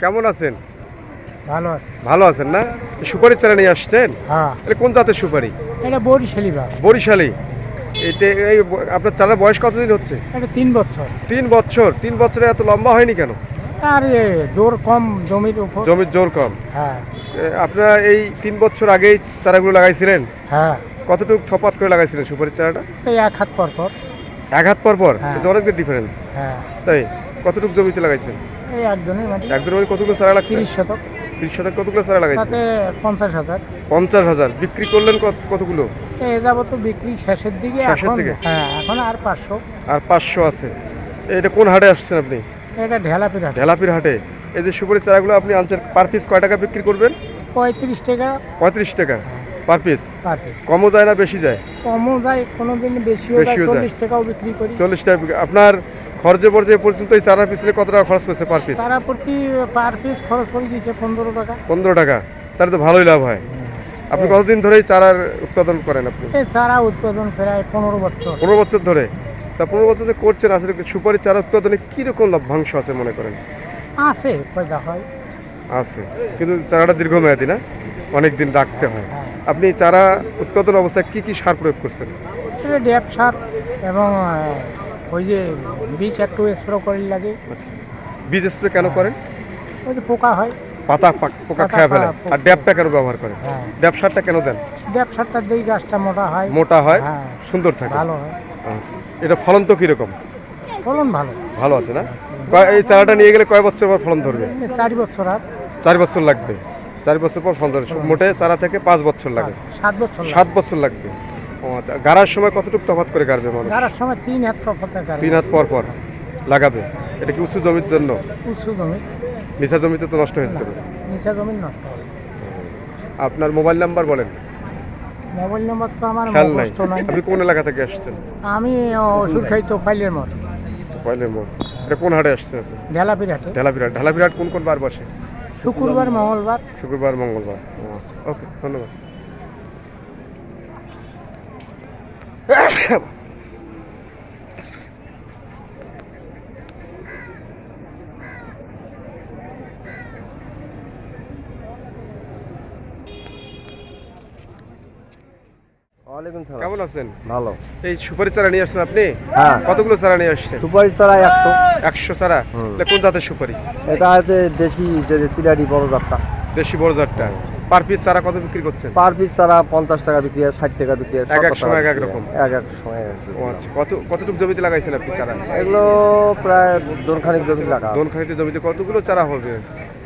কেমন আছেন? ভালো আছে। ভালো আছেন না? সুপারি চারা নিয়ে আসছেন? হ্যাঁ। এটা কোন জাতের সুপারি? এটা বরিশালি বা বরিশালি। এই আপনার চারার বয়স কতদিন হচ্ছে? এটা তিন বছর। তিন বছর। তিন বছরে এত লম্বা হয়নি কেন? আর জোর কম জমির উপর। জমির জোর কম। হ্যাঁ। আপনারা এই তিন বছর আগেই চারাগুলো লাগাইছিলেন? হ্যাঁ। কতটুকু থপাত করে লাগাইছিলেন সুপারি চারাটা? এই এক হাত পর পর। এক হাত পর পর? হ্যাঁ। অনেক ডিফারেন্স হ্যাঁ। তাই? কতটুকু জমিতে লাগাইছেন? এই একজনের মানে একদিন মানে কতগুলো চারা লাগছে? তিরিশ শতক। তিরিশ শতক কতগুলো চারা লাগাইছেন? তাতে পঞ্চাশ হাজার। পঞ্চাশ হাজার। বিক্রি করলেন কত- কতগুলো? এই যাবত বিক্রি শেষের দিকে শেষের দিকে? হ্যাঁ এখন আর পাঁচশো। আর পাঁচশো আছে। এটা কোন হাটে আসছেন আপনি? এটা ঢেলা পিঠা ঢেলাপির হাটে। এই যে সুপারি চারাগুলো আপনি আনছেন পার পিস কয় টাকা বিক্রি করবেন? পঁয়ত্রিশ টাকা পঁয়ত্রিশ টাকা পার পিস। কমও যায় না বেশি যায়? কমও যায় কোনো দিন বেশিও যায়। চল্লিশ টাকাও বিক্রি করি। চল্লিশ টাকা আপনার খরচে পড়ছে পর্যন্ত এই চারার পিছনে কত টাকা খরচ পড়ছে পার পিস তারা প্রতি পার পিস খরচ করে দিয়েছে পনেরো টাকা। পনেরো টাকা। তাহলে তো ভালোই লাভ হয়। আপনি কতদিন ধরে এই চারার উৎপাদন করেন আপনি? এই চারা উৎপাদন প্রায় পনেরো বছর। পনেরো বছর ধরে। তা পনেরো বছর যে করছেন আসলে সুপারি চারা উৎপাদনে কীরকম লভ্যাংশ আছে মনে করেন? আছে পয়দা হয়। আছে। কিন্তু চারাটা দীর্ঘমেয়াদী না? অনেক দিন রাখতে হয়। হ্যাঁ। আপনি চারা উৎপাদন অবস্থায় কি কি সার প্রয়োগ করছেন? ড্যাপ সার এবং ওই যে বীজ একটু স্প্রে করে লাগে। আচ্ছা। বীজ স্প্রে কেন করেন? ওই যে পোকা হয়। পাতা পাক- খেয়ে ফেলে। আর ড্যাপটা কেন ব্যবহার করেন? হ্যাঁ। ড্যাপ সারটা কেন দেন? ড্যাপ সারটা দিই গাছটা মোটা হয়। মোটা হয়? হ্যাঁ। সুন্দর থাকে। ভালো হয়। আচ্ছা। এটা ফলন তো কীরকম? ফলন ভালো। ভালো আছে না? এই চারাটা নিয়ে গেলে কয় বছর পর ফলন ধরবে? চার বছর আর। চার বছর লাগবে। চার বছর পর ফলন ধরবে। মোটে চারা থেকে পাঁচ বছর লাগে। সাত বছর সাত বছর লাগবে। ও আচ্ছা গাড়ার সময় কতটুকু তফাত করে গাড়বে মানুষ? গাড়ার সময় তিন হাত তফাতে গাড়ি তিন হাত পর পর লাগাবে। এটা কি উঁচু জমির জন্য? উঁচু জমি। নিচা জমিতে তো নষ্ট হয়ে যেতে পারে। নিচা জমি নষ্ট হবে। আপনার মোবাইল নাম্বার বলেন। মোবাইল নম্বর তো আমার মুখস্থ নাই। আপনি কোন এলাকা থেকে আসছেন? আমি ওষুধ খাই তো ফাইলের মত পয়লের মোড়। এটা কোন হাটে আসছেন আপনি? ঢেলাপির হাটে। ঢালাপিরাট ঢালাপিরাট কোন কোন বার বসে? শুক্রবার মঙ্গলবার। শুক্রবার মঙ্গলবার। আচ্ছা। ওকে ধন্যবাদ। কেমন আছেন? ভালো। এই সুপারি চারা নিয়ে আসছেন আপনি? হ্যাঁ। কতগুলো চারা নিয়ে আসছেন? সুপারি চারা একশো। একশো চারা? কোন জাতের সুপারি? এটা আছে দেশি যে সিলারি বড় জাতটা। দেশি বড় জাতটা। পার পিস চারা কত বিক্রি করছেন? পার পিস চারা পঞ্চাশ টাকা বিক্রি হয় ষাট টাকা বিক্রি হয় এক এক সময় এক এক রকম। এক এক সময়। আচ্ছা কত কতটুকু জমিতে লাগাইছেন আপনি চারা? এগুলো প্রায় দোনখানিক জমি লাগা দোন খানিতে জমিতে কতগুলো চারা হবে?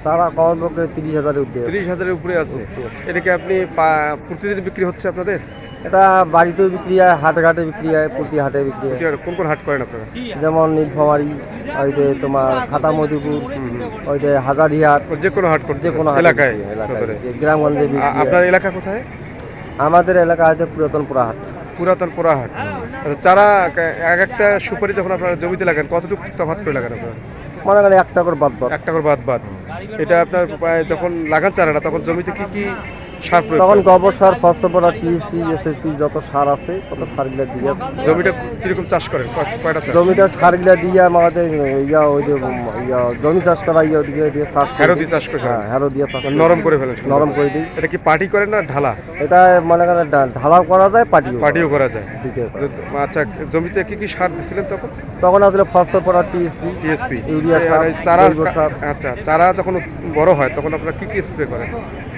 চারা কম পক্ষে তিরিশ হাজারের উপরে তিরিশ হাজারের উপরে আছে। এটাকে আপনি প্রতিদিন বিক্রি হচ্ছে আপনাদের? এটা বাড়িতেও বিক্রি হয় হাটে ঘাটে বিক্রি হয় প্রতি হাটে বিক্রি হয়। কোন কোন হাট করেন আপনারা? যেমন নীলফামারি ওই যে তোমার খাতা মধুপুর ওই যে হাজারিহাট যে কোনো হাট যে কোনো এলাকায়? গ্রামগঞ্জে। আপনার এলাকা কোথায়? আমাদের এলাকা আছে পুরাতনপুরা হাট পুরাতন পোড়া হাট আচ্ছা চারা এক একটা সুপারি যখন আপনারা জমিতে লাগান কতটুকু তফাৎ করে লাগান আপনারা? মনে করেন একটা করে বাদ বাদ। একটা করে বাদ বাদ। এটা আপনার যখন লাগান চারাটা তখন জমিতে কি কি তখন গোবর সার ফসফরাস টিএসপি এসএসপি যত সার আছে তত সারগুলা দিয়ে জমিটা কীরকম চাষ করেন কয়- কয়টা জমিটা সারগুলা দিয়ে আমাদের ইয়া ওই যে ইয়া জমি চাষ করা ইয়া ওদিকে দিয়ে চাষ করে। হ্যারো দিয়ে চাষ করে? হ্যাঁ হ্যারো দিয়ে চাষ করে। নরম করে ফেলেন নরম করে দিই। এটা কি পাটি করেন না ঢালা? এটা মনে করেন ঢালাও করা যায় পাটিও পাটিও করা যায়। তো- আচ্ছা জমিতে কি কি সার দিছিলেন তখন? তখন আসলে ফসফরাস টিএসপি টিএসপি ইউরিয়া সার, চারা সার। আচ্ছা চারা যখন বড় হয় তখন আপনারা কি কি স্প্রে করেন?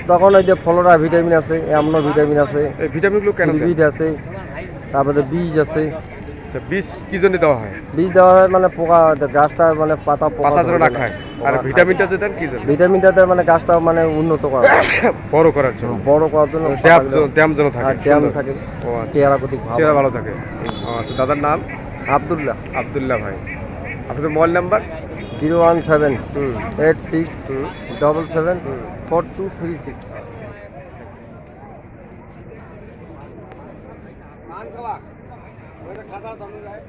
তখন ওই যে ফলরা ভিটামিন আছে অ্যামনো ভিটামিন আছে এই ভিটামিনগুলো কেন দেন? লিপিড আছে তারপরে বীজ আছে। আচ্ছা বীজ কি জন্য দেওয়া হয়? বীজ দেওয়া হয় মানে পোকা গাছটা মানে পাতা পোকা পাতা যেন না। খায়। আর। ভিটামিনটা যে দেন কি জন্য? ভিটামিনটাতে মানে গাছটা মানে উন্নত করা। বড় করার জন্য। বড় করার জন্য ড্যাম পাতাগুলো- ড্যাম যেন থাকে। আর ড্যাম সুন্দর। থাকে। ও আচ্ছা। চেহারা প্রতি ভালো। চেহারা ভালো থাকে। ও আচ্ছা দাদার নাম? আবদুল্লাহ। আবদুল্লাহ ভাই। আপনাদের mobile number? Zero one seven hmm. Eight six hmm. Double seven four two three six. খাতা চালু যায়